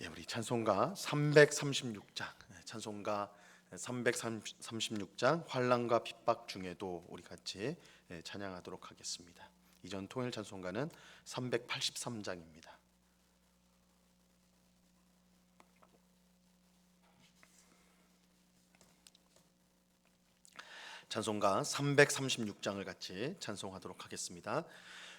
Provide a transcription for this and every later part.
예, 우리 찬송가 336장 찬송가 336장 환란과 핍박 중에도 우리 같이 예, 찬양하도록 하겠습니다. 이전 통일 찬송가는 383장입니다. 찬송가 336장을 같이 찬송하도록 하겠습니다.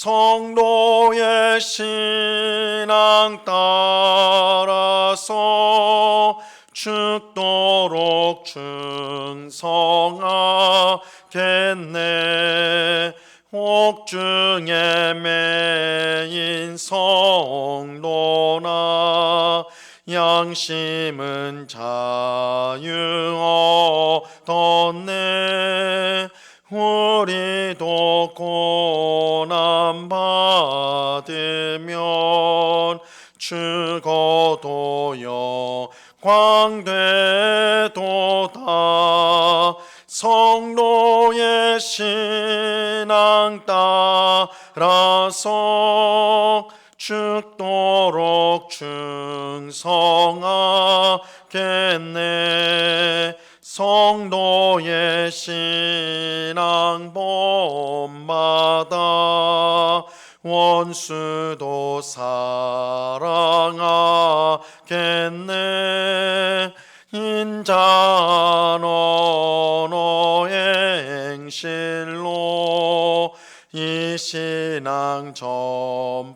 성도의 신앙 따라서 죽도록 충성하겠네. 옥중에 매인 성도나 양심은 자유 얻었네 우리도 고난 받으면 죽어도 영광되도다 성도의 신앙 따라서 죽도록 충성하겠네 성도의 신앙 본마다 원수도 사랑하겠네. 인자 너너의 행실로 이 신앙 전파리라.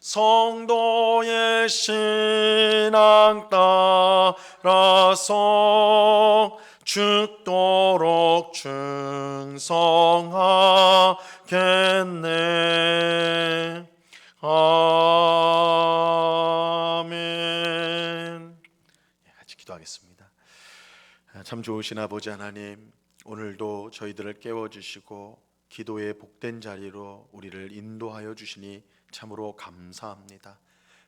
성도 의 신앙 따라서 죽도록 충성하겠네. 아멘. 예, 같이 기도하겠습니다. 아, 참 좋으신 아버지 하나님 오늘도 저희들을 깨워주시고 기도의 복된 자리로 우리를 인도하여 주시니 참으로 감사합니다.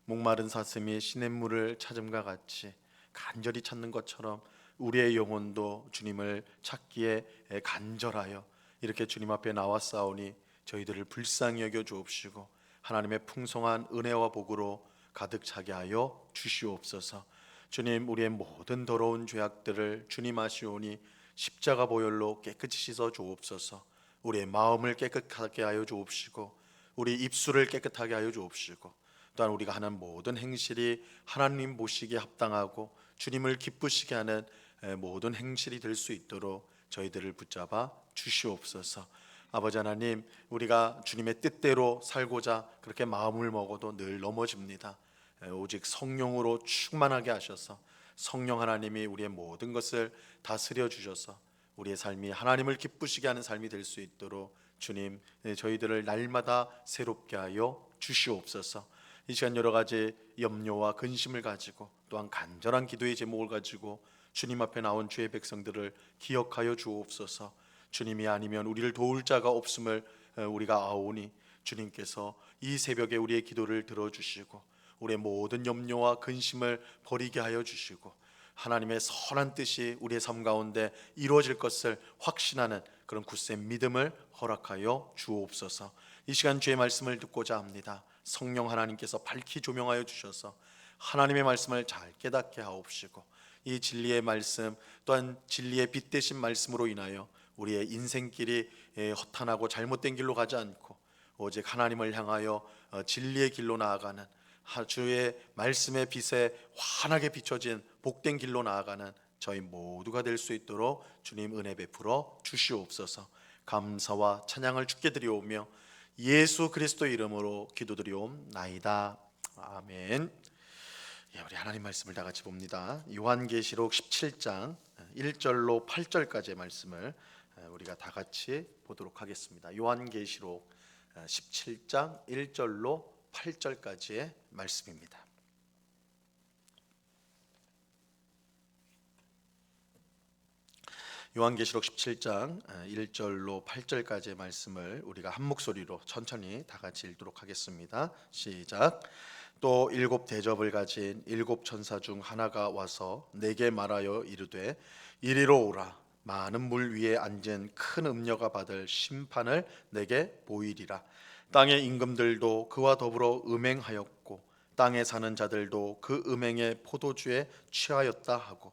목마른 사슴이 시냇물을 찾음과 같이 간절히 찾는 것처럼 우리의 영혼도 주님을 찾기에 간절하여 이렇게 주님 앞에 나왔사오니 저희들을 불쌍히 여겨 주옵시고 하나님의 풍성한 은혜와 복으로 가득 차게 하여 주시옵소서. 주님 우리의 모든 더러운 죄악들을 주님 아시오니 십자가 보혈로 깨끗이 씻어 주옵소서. 우리의 마음을 깨끗하게 하여 주옵시고 우리 입술을 깨끗하게 하여 주옵시고 또한 우리가 하는 모든 행실이 하나님 보시기에 합당하고 주님을 기쁘시게 하는 모든 행실이 될 수 있도록 저희들을 붙잡아 주시옵소서. 아버지 하나님, 우리가 주님의 뜻대로 살고자 그렇게 마음을 먹어도 늘 넘어집니다. 오직 성령으로 충만하게 하셔서 성령 하나님이 우리의 모든 것을 다스려 주셔서 우리의 삶이 하나님을 기쁘시게 하는 삶이 될 수 있도록 주님 저희들을 날마다 새롭게 하여 주시옵소서. 이 시간 여러 가지 염려와 근심을 가지고 또한 간절한 기도의 제목을 가지고 주님 앞에 나온 주의 백성들을 기억하여 주옵소서. 주님이 아니면 우리를 도울 자가 없음을 우리가 아오니 주님께서 이 새벽에 우리의 기도를 들어주시고 우리의 모든 염려와 근심을 버리게 하여 주시고 하나님의 선한 뜻이 우리의 삶 가운데 이루어질 것을 확신하는 그런 굳센 믿음을 허락하여 주옵소서. 이 시간 주의 말씀을 듣고자 합니다. 성령 하나님께서 밝히 조명하여 주셔서 하나님의 말씀을 잘 깨닫게 하옵시고 이 진리의 말씀 또한 진리의 빛 대신 말씀으로 인하여 우리의 인생길이 예, 허탄하고 잘못된 길로 가지 않고 오직 하나님을 향하여 어, 진리의 길로 나아가는 하- 주의 말씀의 빛에 환하게 비춰진 복된 길로 나아가는 저희 모두가 될 수 있도록 주님 은혜 베풀어 주시옵소서. 감사와 찬양을 주께 드리오며 예수 그리스도 이름으로 기도드리옵나이다. 아멘. 예, 우리 하나님 말씀을 다 같이 봅니다. 요한계시록 17장 1절로 8절까지의 말씀을 어, 우리가 다 같이 보도록 하겠습니다. 요한계시록 17장 1절로 8절까지의 말씀입니다. 요한계시록 17장 1절로 8절까지의 말씀을 우리가 한 목소리로 천천히 다 같이 읽도록 하겠습니다. 시작. 또 일곱 대접을 가진 일곱 천사 중 하나가 와서 내게 말하여 이르되 이리로 오라 많은 물 위에 앉은 큰 음녀가 받을 심판을 내게 보이리라 땅의 임금들도 그와 더불어 음행하였고 땅에 사는 자들도 그 음행의 포도주에 취하였다 하고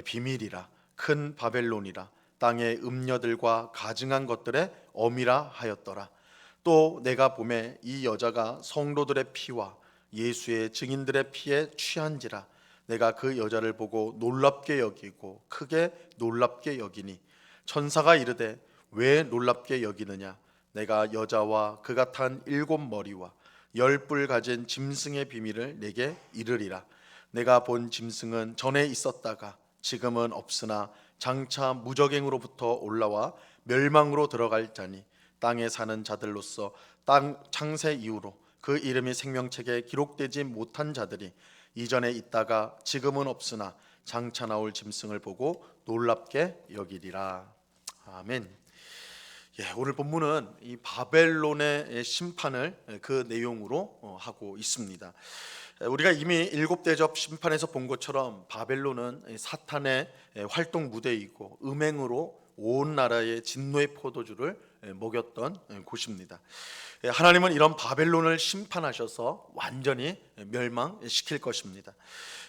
비밀이라 큰 바벨론이라 땅의 음녀들과 가증한 것들의 어미라 하였더라. 또 내가 봄에 이 여자가 성도들의 피와 예수의 증인들의 피에 취한지라. 내가 그 여자를 보고 놀랍게 여기고 크게 놀랍게 여기니. 천사가 이르되 왜 놀랍게 여기느냐? 내가 여자와 그가 탄 일곱 머리와 열 뿔 가진 짐승의 비밀을 내게 이르리라. 내가 본 짐승은 전에 있었다가 지금은 없으나 장차 무적행으로부터 올라와 멸망으로 들어갈 자니 땅에 사는 자들로서 땅 창세 이후로 그 이름이 생명책에 기록되지 못한 자들이 이전에 있다가 지금은 없으나 장차 나올 짐승을 보고 놀랍게 여기리라. 아멘. 예, 오늘 본문은 이 바벨론의 심판을 그 내용으로 어, 하고 있습니다. 우리가 이미 일곱 대접 심판에서 본 것처럼 바벨론은 사탄의 활동 무대이고 음행으로 온 나라의 진노의 포도주를 먹였던 곳입니다. 하나님은 이런 바벨론을 심판하셔서 완전히 멸망시킬 것입니다.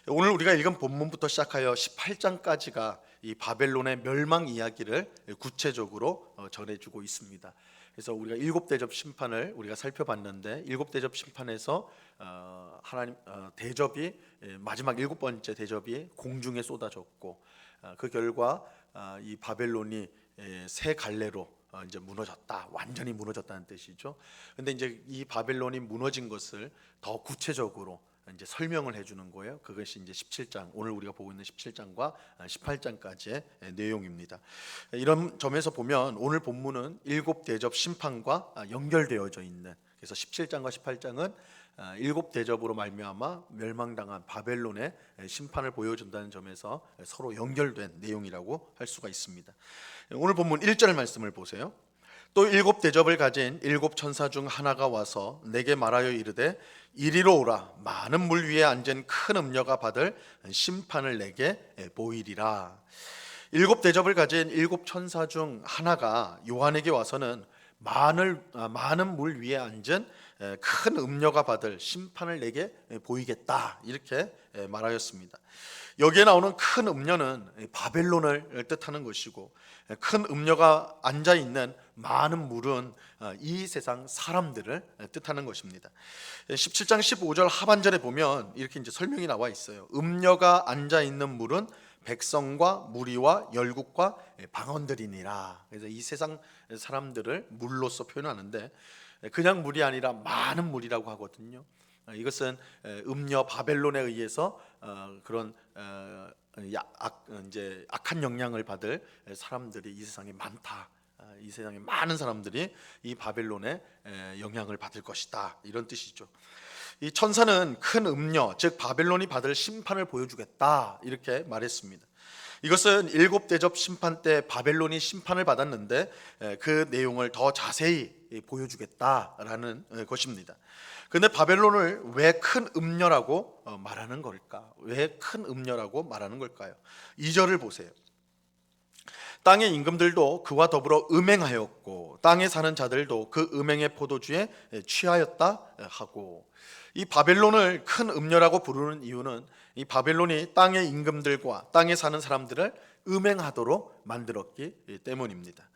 오늘 우리가 읽은 본문부터 시작하여 18장까지가 이 바벨론의 멸망 이야기를 구체적으로 어, 전해주고 있습니다. 그래서 우리가 일곱 대접 심판을 우리가 살펴봤는데 일곱 대접 심판에서 어, 하나님 어, 대접이 예, 마지막 일곱 번째 대접이 공중에 쏟아졌고 어, 그 결과 어, 이 바벨론이 예, 세 갈래로 어, 이제 무너졌다 완전히 무너졌다는 뜻이죠. 근데 이제 이 바벨론이 무너진 것을 더 구체적으로 이제 설명을 해주는 거예요. 그것이 이제 17장 오늘 우리가 보고 있는 17장과 18장까지의 내용입니다. 이런 점에서 보면 오늘 본문은 일곱 대접 심판과 연결되어져 있는 그래서 17장과 18장은 일곱 대접으로 말미암아 멸망당한 바벨론의 심판을 보여준다는 점에서 서로 연결된 내용이라고 할 수가 있습니다. 오늘 본문 1절 말씀을 보세요. 또 일곱 대접을 가진 일곱 천사 중 하나가 와서 내게 말하여 이르되 이리로 오라. 많은 물 위에 앉은 큰 음녀가 받을 심판을 내게 보이리라. 일곱 대접을 가진 일곱 천사 중 하나가 요한에게 와서는 많은 많은 물 위에 앉은 큰 음녀가 받을 심판을 내게 보이겠다. 이렇게 말하였습니다. 여기에 나오는 큰 음녀는 바벨론을 뜻하는 것이고 큰 음녀가 앉아 있는 많은 물은 이 세상 사람들을 뜻하는 것입니다. 17장 15절 하반절에 보면 이렇게 이제 설명이 나와 있어요. 음녀가 앉아 있는 물은 백성과 무리와 열국과 방언들이니라. 그래서 이 세상 사람들을 물로서 표현하는데 그냥 물이 아니라 많은 물이라고 하거든요. 이것은 음녀 바벨론에 의해서 어, 그런 어, 야- 악, 이제 악한 영향을 받을 사람들이 이 세상에 많다. 아, 이 세상에 많은 사람들이 이 바벨론의 에, 영향을 받을 것이다. 이런 뜻이죠. 이 천사는 큰 음녀, 즉 바벨론이 받을 심판을 보여주겠다. 이렇게 말했습니다. 이것은 일곱 대접 심판 때 바벨론이 심판을 받았는데 에, 그 내용을 더 자세히 보여주겠다라는 에, 것입니다. 근데 바벨론을 왜 큰 음녀라고 어, 말하는 걸까? 왜 큰 음녀라고 말하는 걸까요? 2절을 보세요. 땅의 임금들도 그와 더불어 음행하였고 땅에 사는 자들도 그 음행의 포도주에 취하였다 하고 이 바벨론을 큰 음녀라고 부르는 이유는 이 바벨론이 땅의 임금들과 땅에 사는 사람들을 음행하도록 만들었기 때문입니다.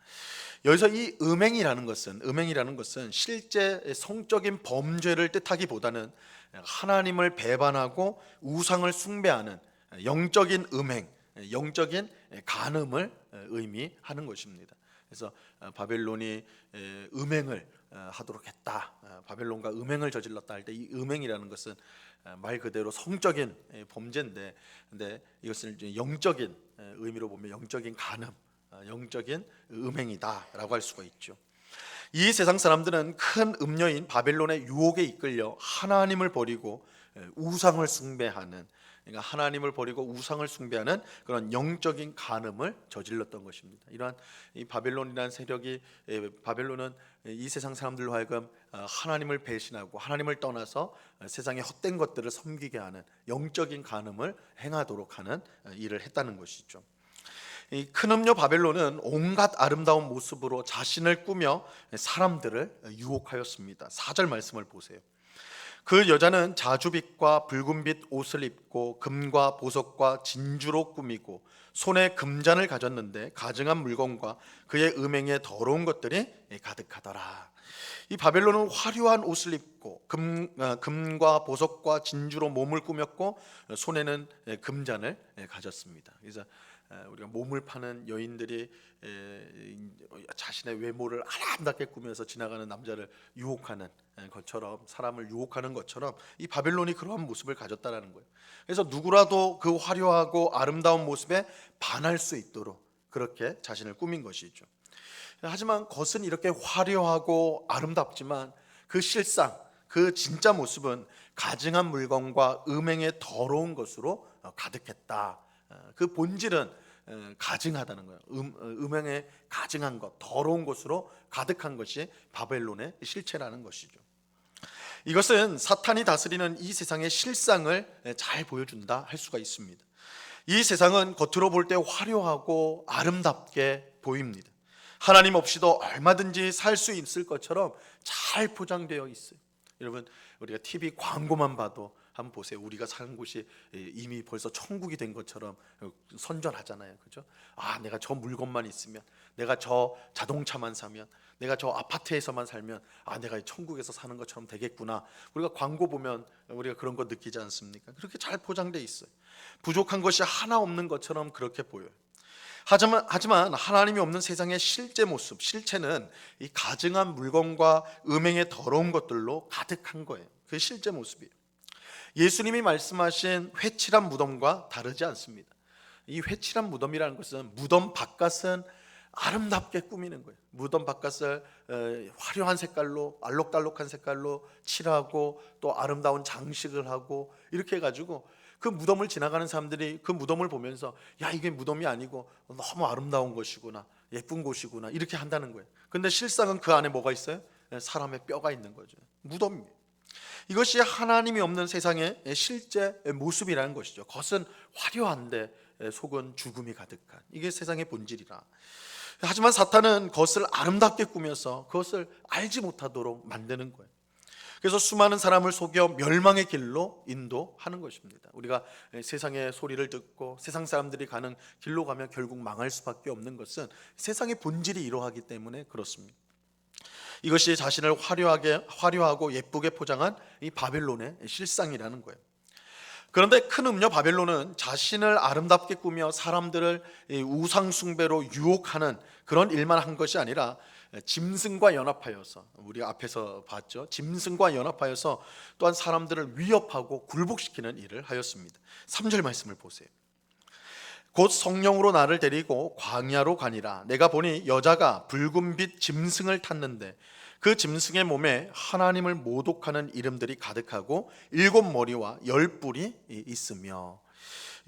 여기서 이 음행이라는 것은 음행이라는 것은 실제 성적인 범죄를 뜻하기보다는 하나님을 배반하고 우상을 숭배하는 영적인 음행, 영적인 간음을 의미하는 것입니다. 그래서 바벨론이 음행을 하도록 했다. 바벨론과 음행을 저질렀다 할 때 이 음행이라는 것은 말 그대로 성적인 범죄인데, 근데 이것을 영적인 의미로 보면 영적인 간음, 영적인 음행이다라고 할 수가 있죠. 이 세상 사람들은 큰 음녀인 바벨론의 유혹에 이끌려 하나님을 버리고 우상을 숭배하는 그러니까 하나님을 버리고 우상을 숭배하는 그런 영적인 간음을 저질렀던 것입니다. 이러한 이 바벨론이라는 세력이 에, 바벨론은 이 세상 사람들로 하여금 어, 하나님을 배신하고 하나님을 떠나서 어, 세상의 헛된 것들을 섬기게 하는 영적인 간음을 행하도록 하는 어, 일을 했다는 것이죠. 이큰 음녀 바벨론은 온갖 아름다운 모습으로 자신을 꾸며 사람들을 유혹하였습니다. 4절 말씀을 보세요. 그 여자는 자주빛과 붉은빛 옷을 입고 금과 보석과 진주로 꾸미고 손에 금잔을 가졌는데 가증한 물건과 그의 음행에 더러운 것들이 가득하더라. 이 바벨론은 화려한 옷을 입고 금, 어, 금과 보석과 진주로 몸을 꾸몄고 손에는 금잔을 가졌습니다. 그래서 에, 우리가 몸을 파는 여인들이 에, 자신의 외모를 아름답게 꾸며서 지나가는 남자를 유혹하는 에, 것처럼 사람을 유혹하는 것처럼 이 바벨론이 그러한 모습을 가졌다라는 거예요. 그래서 누구라도 그 화려하고 아름다운 모습에 반할 수 있도록 그렇게 자신을 꾸민 것이죠. 하지만 겉은 이렇게 화려하고 아름답지만 그 실상 그 진짜 모습은 가증한 물건과 음행의 더러운 것으로 어, 가득했다. 어, 그 본질은 어, 가증하다는 거예요. 음, 어, 음행에 가증한 것, 더러운 것으로 가득한 것이 바벨론의 실체라는 것이죠. 이것은 사탄이 다스리는 이 세상의 실상을 잘 보여준다 할 수가 있습니다. 이 세상은 겉으로 볼 때 화려하고 아름답게 보입니다. 하나님 없이도 얼마든지 살 수 있을 것처럼 잘 포장되어 있어요. 여러분 우리가 TV 광고만 봐도 한번 보세요. 우리가 사는 곳이 이미 벌써 천국이 된 것처럼 선전하잖아요. 그죠? 아, 내가 저 물건만 있으면, 내가 저 자동차만 사면, 내가 저 아파트에서만 살면, 아, 내가 천국에서 사는 것처럼 되겠구나. 우리가 광고 보면 우리가 그런 거 느끼지 않습니까? 그렇게 잘 포장돼 있어요. 부족한 것이 하나 없는 것처럼 그렇게 보여요. 하지만, 하지만 하나님이 없는 세상의 실제 모습, 실체는 이 가증한 물건과 음행의 더러운 것들로 가득한 거예요. 그게 실제 모습이에요. 예수님이 말씀하신 회칠한 무덤과 다르지 않습니다. 이 회칠한 무덤이라는 것은 무덤 바깥은 아름답게 꾸미는 거예요. 무덤 바깥을 어, 화려한 색깔로 알록달록한 색깔로 칠하고 또 아름다운 장식을 하고 이렇게 해가지고 그 무덤을 지나가는 사람들이 그 무덤을 보면서 야 이게 무덤이 아니고 너무 아름다운 것이구나 예쁜 곳이구나 이렇게 한다는 거예요. 근데 실상은 그 안에 뭐가 있어요? 사람의 뼈가 있는 거죠. 무덤입니다. 이것이 하나님이 없는 세상의 실제 모습이라는 것이죠. 겉은 화려한데 속은 죽음이 가득한 이게 세상의 본질이라. 하지만 사탄은 겉을 아름답게 꾸며서 그것을 알지 못하도록 만드는 거예요. 그래서 수많은 사람을 속여 멸망의 길로 인도하는 것입니다. 우리가 세상의 소리를 듣고 세상 사람들이 가는 길로 가면 결국 망할 수밖에 없는 것은 세상의 본질이 이러하기 때문에 그렇습니다. 이것이 자신을 화려하게 화려하고 예쁘게 포장한 이 바벨론의 실상이라는 거예요. 그런데 큰 음녀 바벨론은 자신을 아름답게 꾸며 사람들을 우상 숭배로 유혹하는 그런 일만 한 것이 아니라 짐승과 연합하여서 우리 앞에서 봤죠. 짐승과 연합하여서 또한 사람들을 위협하고 굴복시키는 일을 하였습니다. 3절 말씀을 보세요. 곧 성령으로 나를 데리고 광야로 가니라 내가 보니 여자가 붉은 빛 짐승을 탔는데 그 짐승의 몸에 하나님을 모독하는 이름들이 가득하고 일곱 머리와 열 뿔이 있으며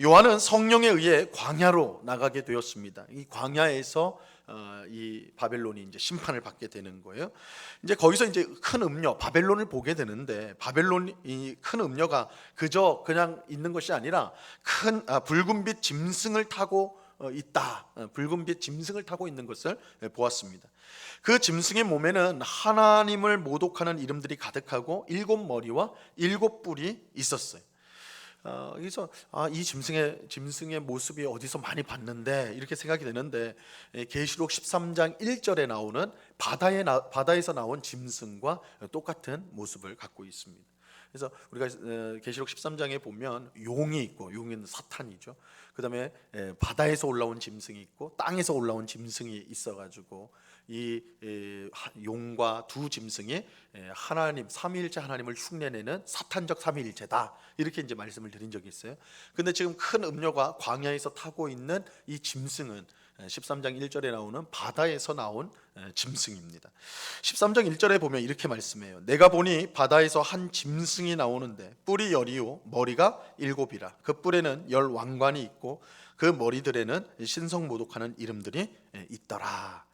요한은 성령에 의해 광야로 나가게 되었습니다. 이 광야에서 어, 이 바벨론이 이제 심판을 받게 되는 거예요. 이제 거기서 이제 큰 음녀 바벨론을 보게 되는데 바벨론 이 큰 음녀가 그저 그냥 있는 것이 아니라 큰 아, 붉은빛 짐승을 타고 어, 있다. 어, 붉은빛 짐승을 타고 있는 것을 예, 보았습니다. 그 짐승의 몸에는 하나님을 모독하는 이름들이 가득하고 일곱 머리와 일곱 뿔이 있었어요. 어, 그래서 아, 이 짐승의 짐승의 모습이 어디서 많이 봤는데 이렇게 생각이 되는데 예, 계시록 13장 1절에 나오는 바다에 나, 바다에서 나온 짐승과 똑같은 모습을 갖고 있습니다. 그래서 우리가 어, 계시록 13장에 보면 용이 있고 용은 사탄이죠. 그다음에 예, 바다에서 올라온 짐승이 있고 땅에서 올라온 짐승이 있어 가지고 이 용과 두 짐승이 에, 하나님 삼위일체 하나님을 흉내내는 사탄적 삼위일체다 이렇게 이제 말씀을 드린 적이 있어요. 근데 지금 큰 음료가 광야에서 타고 있는 이 짐승은 에, 13장 1절에 나오는 바다에서 나온 에, 짐승입니다. 13장 1절에 보면 이렇게 말씀해요. 내가 보니 바다에서 한 짐승이 나오는데 뿔이 열이요 머리가 일곱이라 그 뿔에는 열 왕관이 있고 그 머리들에는 신성 모독하는 이름들이 에, 있더라.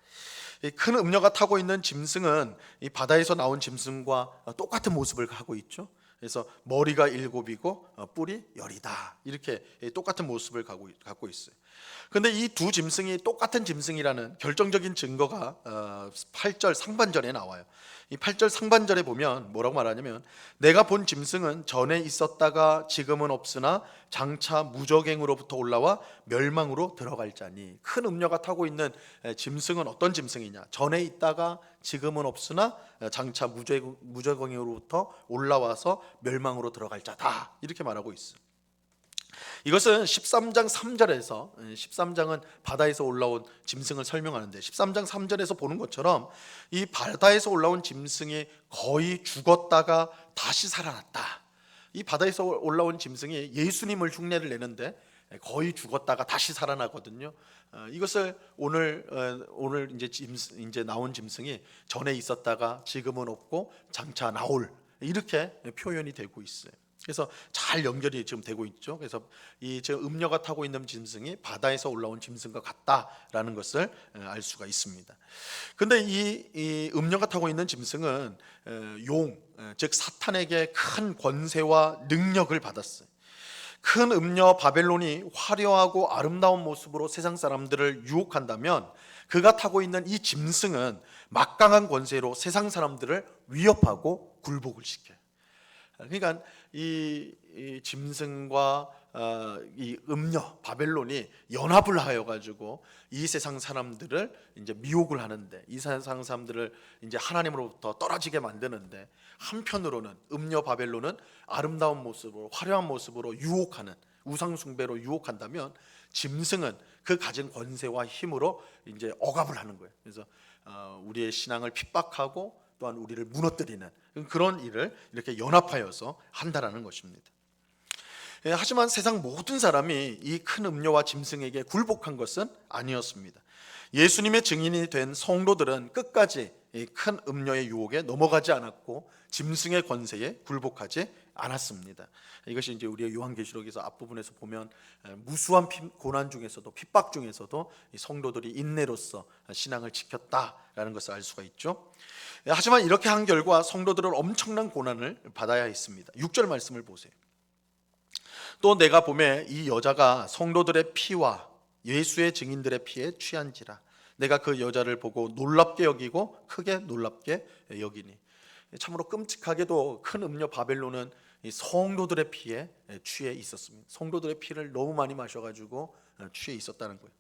이큰 음녀가 타고 있는 짐승은 이 바다에서 나온 짐승과 똑같은 모습을 하고 있죠. 그래서 머리가 일곱이고 어, 뿔이 열이다 이렇게 똑같은 모습을 갖고 있어요. 근데 이 두 짐승이 똑같은 짐승이라는 결정적인 증거가 어, 8절 상반절에 나와요. 이 8절 상반절에 보면 뭐라고 말하냐면 내가 본 짐승은 전에 있었다가 지금은 없으나 장차 무적행으로부터 올라와 멸망으로 들어갈 자니. 큰 음녀가 타고 있는 에, 짐승은 어떤 짐승이냐? 전에 있다가 지금은 없으나 에, 장차 무적- 무적행으로부터 올라와서 멸망으로 들어갈 자다. 이렇게 말하고 있어요. 이것은 13장 3절에서 13장은 바다에서 올라온 짐승을 설명하는데 13장 3절에서 보는 것처럼 이 바다에서 올라온 짐승이 거의 죽었다가 다시 살아났다. 이 바다에서 올라온 짐승이 예수님을 흉내를 내는데 거의 죽었다가 다시 살아나거든요. 어, 이것을 오늘 어, 오늘 이제 짐승 이제 나온 짐승이 전에 있었다가 지금은 없고 장차 나올 이렇게 표현이 되고 있어요. 그래서 잘 연결이 지금 되고 있죠. 그래서 이 지금 음녀가 타고 있는 짐승이 바다에서 올라온 짐승과 같다라는 것을 에, 알 수가 있습니다. 근데 이, 이 음녀가 타고 있는 짐승은 에, 용, 에, 즉 사탄에게 큰 권세와 능력을 받았어요. 큰 음녀 바벨론이 화려하고 아름다운 모습으로 세상 사람들을 유혹한다면 그가 타고 있는 이 짐승은 막강한 권세로 세상 사람들을 위협하고 굴복을 시켜요. 그러니까 이, 이 짐승과 어, 이 음녀 바벨론이 연합을 하여 가지고 이 세상 사람들을 이제 미혹을 하는데 이 세상 사람들을 이제 하나님으로부터 떨어지게 만드는데 한편으로는 음녀 바벨론은 아름다운 모습으로 화려한 모습으로 유혹하는 우상 숭배로 유혹한다면 짐승은 그 가진 권세와 힘으로 이제 억압을 하는 거예요. 그래서 어, 우리의 신앙을 핍박하고 또한 우리를 무너뜨리는 그런 일을 이렇게 연합하여서 한다라는 것입니다. 예, 하지만 세상 모든 사람이 이 큰 음료와 짐승에게 굴복한 것은 아니었습니다. 예수님의 증인이 된 성도들은 끝까지 이큰 음료의 유혹에 넘어가지 않았고 짐승의 권세에 굴복하지 않았습니다. 이것이 이제 우리의 요한계시록에서 앞부분에서 보면 에, 무수한 피- 고난 중에서도 핍박 중에서도 이 성도들이 인내로서 신앙을 지켰다라는 것을 알 수가 있죠. 예, 하지만 이렇게 한 결과 성도들은 엄청난 고난을 받아야 했습니다. 6절 말씀을 보세요. 또 내가 보매 이 여자가 성도들의 피와 예수의 증인들의 피에 취한지라 내가 그 여자를 보고 놀랍게 여기고 크게 놀랍게 여기니 참으로 끔찍하게도 큰 음료 바벨론은 이 성도들의 피에 취해 있었습니다. 성도들의 피를 너무 많이 마셔가지고 취해 있었다는 거예요.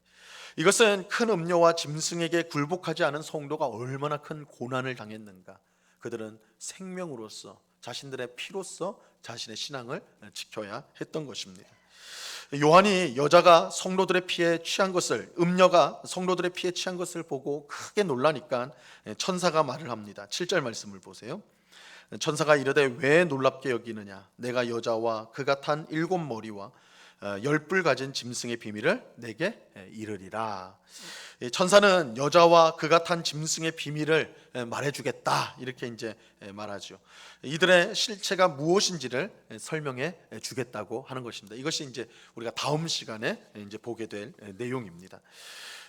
이것은 큰 음료와 짐승에게 굴복하지 않은 성도가 얼마나 큰 고난을 당했는가. 그들은 생명으로서 자신들의 피로서 자신의 신앙을 지켜야 했던 것입니다. 요한이 여자가 성도들의 피에 취한 것을 음녀가 성도들의 피에 취한 것을 보고 크게 놀라니까 천사가 말을 합니다. 7절 말씀을 보세요. 천사가 이르되 왜 놀랍게 여기느냐 내가 여자와 그가 탄 일곱 머리와 어, 열불 가진 짐승의 비밀을 내게 에, 이르리라. 이 천사는 여자와 그가 탄 짐승의 비밀을 에, 말해주겠다 이렇게 이제 에, 말하죠. 이들의 실체가 무엇인지를 에, 설명해 에, 주겠다고 하는 것입니다. 이것이 이제 우리가 다음 시간에 에, 이제 보게 될 에, 내용입니다.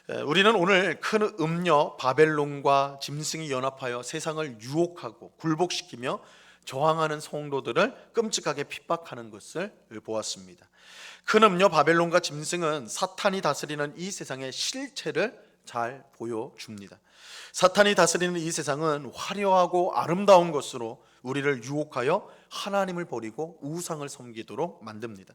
에, 우리는 오늘 큰 음녀 바벨론과 짐승이 연합하여 세상을 유혹하고 굴복시키며 저항하는 성도들을 끔찍하게 핍박하는 것을 보았습니다. 큰 음녀 바벨론과 짐승은 사탄이 다스리는 이 세상의 실체를 잘 보여줍니다. 사탄이 다스리는 이 세상은 화려하고 아름다운 것으로 우리를 유혹하여 하나님을 버리고 우상을 섬기도록 만듭니다.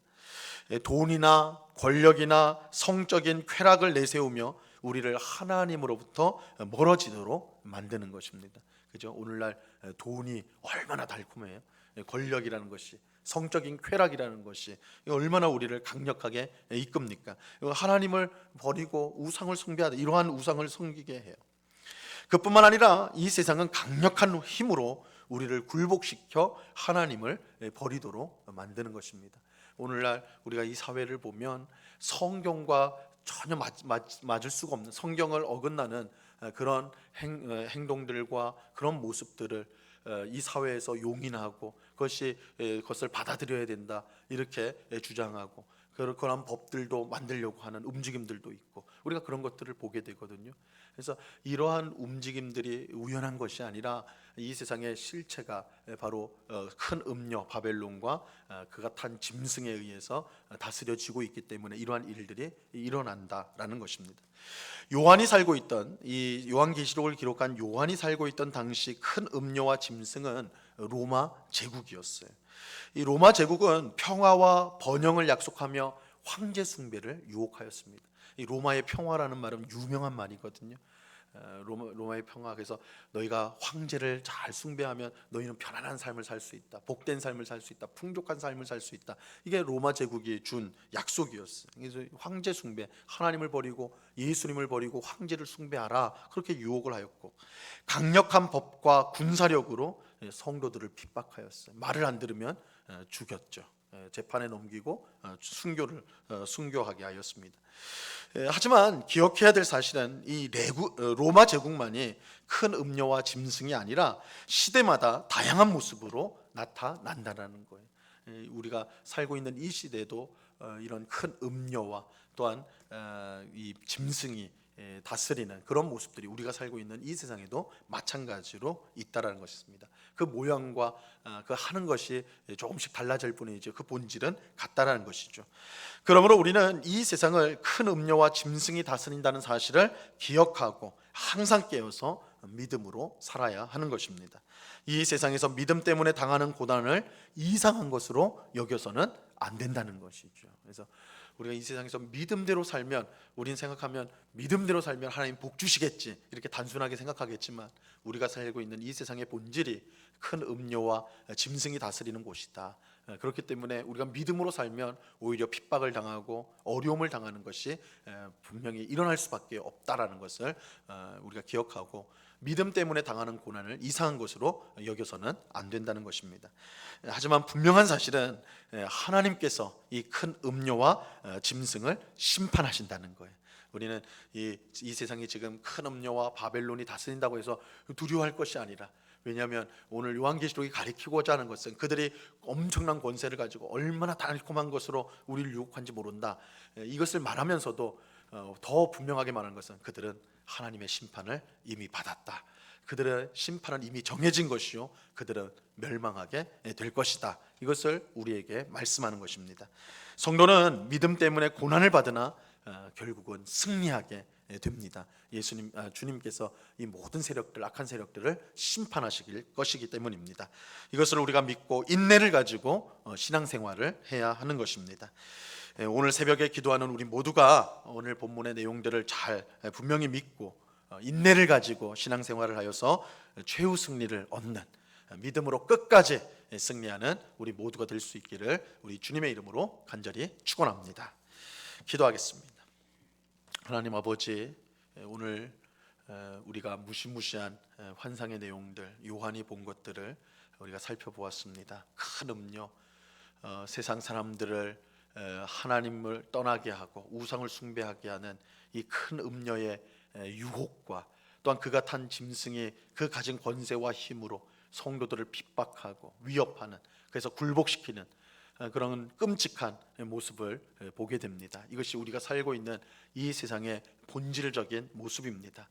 예, 돈이나 권력이나 성적인 쾌락을 내세우며 우리를 하나님으로부터 멀어지도록 만드는 것입니다. 그죠? 오늘날 돈이 얼마나 달콤해요. 예, 권력이라는 것이 성적인 쾌락이라는 것이 얼마나 우리를 강력하게 이끕니까? 하나님을 버리고 우상을 숭배하다 이러한 우상을 섬기게 해요. 그뿐만 아니라 이 세상은 강력한 힘으로 우리를 굴복시켜 하나님을 버리도록 만드는 것입니다. 오늘날 우리가 이 사회를 보면 성경과 전혀 맞, 맞, 맞을 수가 없는 성경을 어긋나는 그런 행, 어, 행동들과 그런 모습들을 어, 이 사회에서 용인하고 그것이 에, 그것을 받아들여야 된다 이렇게 에, 주장하고 그런 법들도 만들려고 하는 움직임들도 있고 우리가 그런 것들을 보게 되거든요. 그래서 이러한 움직임들이 우연한 것이 아니라 이 세상의 실체가 바로 어, 큰 음녀 바벨론과 어, 그가 탄 짐승에 의해서 다스려지고 있기 때문에 이러한 일들이 일어난다라는 것입니다. 요한이 살고 있던 이 요한계시록을 기록한 요한이 살고 있던 당시 큰 음녀와 짐승은 로마 제국이었어요. 이 로마 제국은 평화와 번영을 약속하며 황제 숭배를 유혹하였습니다. 이 로마의 평화라는 말은 유명한 말이거든요. 어, 로마, 로마의 평화. 그래서 너희가 황제를 잘 숭배하면 너희는 편안한 삶을 살 수 있다. 복된 삶을 살 수 있다. 풍족한 삶을 살 수 있다. 이게 로마 제국이 준 약속이었어요. 그래서 황제 숭배 하나님을 버리고 예수님을 버리고 황제를 숭배하라. 그렇게 유혹을 하였고 강력한 법과 군사력으로 성도들을 핍박하였어요. 말을 안 들으면 어, 죽였죠. 예, 재판에 넘기고 어, 순교를 순교하게 하였습니다. 예, 하지만 기억해야 될 사실은 이 레구, 어, 로마 제국만이 큰 음료와 짐승이 아니라 시대마다 다양한 모습으로 나타난다는 거예요. 예, 우리가 살고 있는 이 시대도 어, 이런 큰 음료와 또한 어, 이 짐승이 다스리는 그런 모습들이 우리가 살고 있는 이 세상에도 마찬가지로 있다라는 것입니다. 그 모양과 그 하는 것이 조금씩 달라질 뿐이지 그 본질은 같다라는 것이죠. 그러므로 우리는 이 세상을 큰 음료와 짐승이 다스린다는 사실을 기억하고 항상 깨어서 믿음으로 살아야 하는 것입니다. 이 세상에서 믿음 때문에 당하는 고난을 이상한 것으로 여겨서는 안 된다는 것이죠. 그래서 우리가 이 세상에서 믿음대로 살면 우린 생각하면 믿음대로 살면 하나님 복 주시겠지 이렇게 단순하게 생각하겠지만 우리가 살고 있는 이 세상의 본질이 큰 음료와 짐승이 다스리는 곳이다. 그렇기 때문에 우리가 믿음으로 살면 오히려 핍박을 당하고 어려움을 당하는 것이 분명히 일어날 수밖에 없다라는 것을 어, 우리가 기억하고 믿음 때문에 당하는 고난을 이상한 것으로 여겨서는 안 된다는 것입니다. 하지만 분명한 사실은 하나님께서 이 큰 음료와 어, 짐승을 심판하신다는 거예요. 우리는 이, 이 세상이 지금 큰 음료와 바벨론이 다스린다고 해서 두려워할 것이 아니라 왜냐하면 오늘 요한계시록이 가리키고자 하는 것은 그들이 엄청난 권세를 가지고 얼마나 달콤한 것으로 우리를 유혹한지 모른다. 이것을 말하면서도 어, 더 분명하게 말하는 것은 그들은 하나님의 심판을 이미 받았다. 그들의 심판은 이미 정해진 것이요 그들은 멸망하게 될 것이다. 이것을 우리에게 말씀하는 것입니다. 성도는 믿음 때문에 고난을 받으나 어, 결국은 승리하게 됩니다. 예수님 아, 주님께서 이 모든 세력들 악한 세력들을 심판하시길 것이기 때문입니다. 이것을 우리가 믿고 인내를 가지고 어, 신앙생활을 해야 하는 것입니다. 예, 오늘 새벽에 기도하는 우리 모두가 오늘 본문의 내용들을 잘 분명히 믿고 어, 인내를 가지고 신앙생활을 하여서 최후 승리를 얻는 믿음으로 끝까지 승리하는 우리 모두가 될 수 있기를 우리 주님의 이름으로 간절히 축원합니다. 기도하겠습니다. 하나님 아버지 오늘 우리가 무시무시한 환상의 내용들 요한이 본 것들을 우리가 살펴보았습니다. 큰 음료 어, 세상 사람들을 에, 하나님을 떠나게 하고 우상을 숭배하게 하는 이 큰 음녀의 에, 유혹과 또한 그가 탄 짐승이 그 가진 권세와 힘으로 성도들을 핍박하고 위협하는 그래서 굴복시키는 어, 그런 끔찍한 모습을 에, 보게 됩니다. 이것이 우리가 살고 있는 이 세상의 본질적인 모습입니다.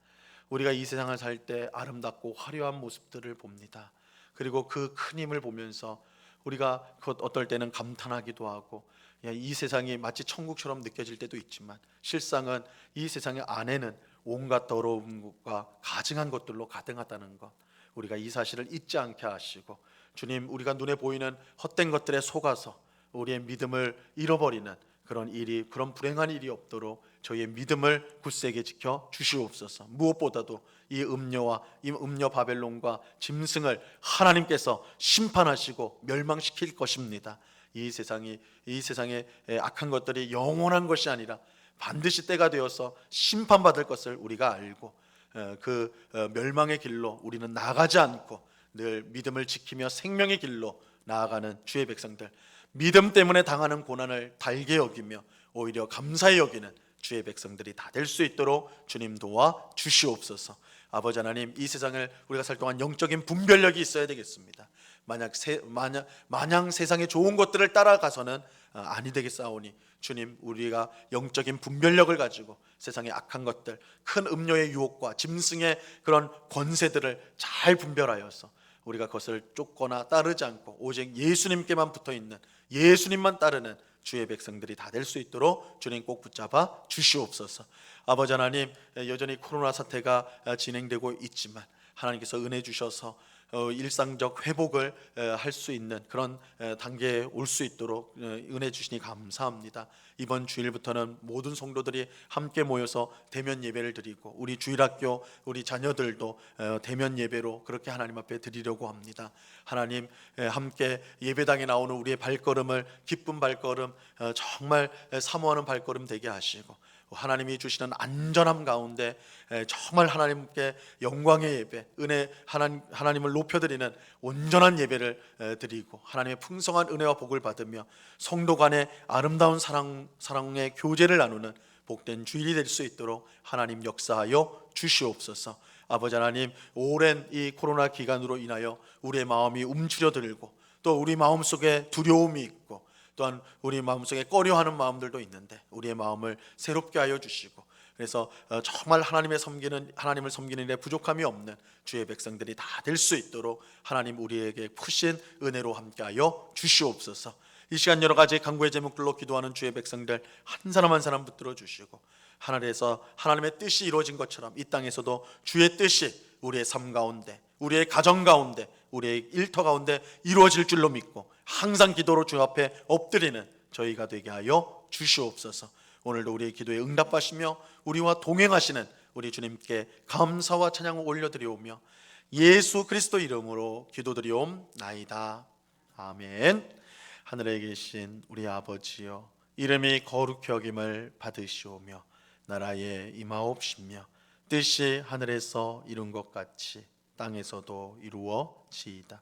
우리가 이 세상을 살 때 아름답고 화려한 모습들을 봅니다. 그리고 그 큰 힘을 보면서 우리가 그 어떨 때는 감탄하기도 하고 야, 이 세상이 마치 천국처럼 느껴질 때도 있지만 실상은 이 세상의 안에는 온갖 더러운 것과 가증한 것들로 가득하다는 것 우리가 이 사실을 잊지 않게 하시고 주님 우리가 눈에 보이는 헛된 것들에 속아서 우리의 믿음을 잃어버리는 그런 일이 그런 불행한 일이 없도록 저희의 믿음을 굳세게 지켜 주시옵소서. 무엇보다도 이 음녀와 이 음녀 바벨론과 짐승을 하나님께서 심판하시고 멸망시킬 것입니다. 이 세상이 이 세상의 악한 것들이 영원한 것이 아니라 반드시 때가 되어서 심판받을 것을 우리가 알고 어, 그 어, 멸망의 길로 우리는 나가지 않고 늘 믿음을 지키며 생명의 길로 나아가는 주의 백성들 믿음 때문에 당하는 고난을 달게 여기며 오히려 감사히 여기는 주의 백성들이 다 될 수 있도록 주님 도와 주시옵소서. 아버지 하나님 이 세상을 우리가 살 동안 영적인 분별력이 있어야 되겠습니다. 만약 세, 마냥, 마냥 세상의 좋은 것들을 따라가서는 어, 아니 되겠사오니 주님 우리가 영적인 분별력을 가지고 세상의 악한 것들 큰 음료의 유혹과 짐승의 그런 권세들을 잘 분별하여서 우리가 그것을 쫓거나 따르지 않고 오직 예수님께만 붙어 있는 예수님만 따르는 주의 백성들이 다 될 수 있도록 주님 꼭 붙잡아 주시옵소서. 아버지 하나님 여전히 코로나 사태가 진행되고 있지만 하나님께서 은혜 주셔서 어, 일상적 회복을 할 수 있는 그런 에, 단계에 올 수 있도록 어, 은혜 주시니 감사합니다. 이번 주일부터는 모든 성도들이 함께 모여서 대면 예배를 드리고 우리 주일학교 우리 자녀들도 어, 대면 예배로 그렇게 하나님 앞에 드리려고 합니다. 하나님 에, 함께 예배당에 나오는 우리의 발걸음을 기쁜 발걸음 어, 정말 에, 사모하는 발걸음 되게 하시고 하나님이 주시는 안전함 가운데 에, 정말 하나님께 영광의 예배, 은혜 하나님, 하나님을 높여드리는 온전한 예배를 에, 드리고 하나님의 풍성한 은혜와 복을 받으며 성도 간의 아름다운 사랑 사랑의 교제를 나누는 복된 주일이 될 수 있도록 하나님 역사하여 주시옵소서. 아버지 하나님 오랜 이 코로나 기간으로 인하여 우리의 마음이 움츠려들고 또 우리 마음 속에 두려움이 있고 또한 우리 마음속에 꺼려하는 마음들도 있는데 우리의 마음을 새롭게 하여 주시고 그래서 어, 정말 하나님의 섬기는 하나님을 섬기는 일에 부족함이 없는 주의 백성들이 다 될 수 있도록 하나님 우리에게 크신 은혜로 함께하여 주시옵소서. 이 시간 여러 가지 간구의 제목들로 기도하는 주의 백성들 한 사람 한 사람 붙들어 주시고 하늘에서 하나님의 뜻이 이루어진 것처럼 이 땅에서도 주의 뜻이 우리의 삶 가운데 우리의 가정 가운데 우리의 일터 가운데 이루어질 줄로 믿고 항상 기도로 주 앞에 엎드리는 저희가 되게 하여 주시옵소서. 오늘도 우리의 기도에 응답하시며 우리와 동행하시는 우리 주님께 감사와 찬양을 올려드리오며 예수 그리스도 이름으로 기도드리옵나이다. 아멘. 하늘에 계신 우리 아버지여 이름이 거룩히 여김을 받으시오며 나라에 임하옵시며 뜻이 하늘에서 이룬 것 같이 땅에서도 이루어지이다.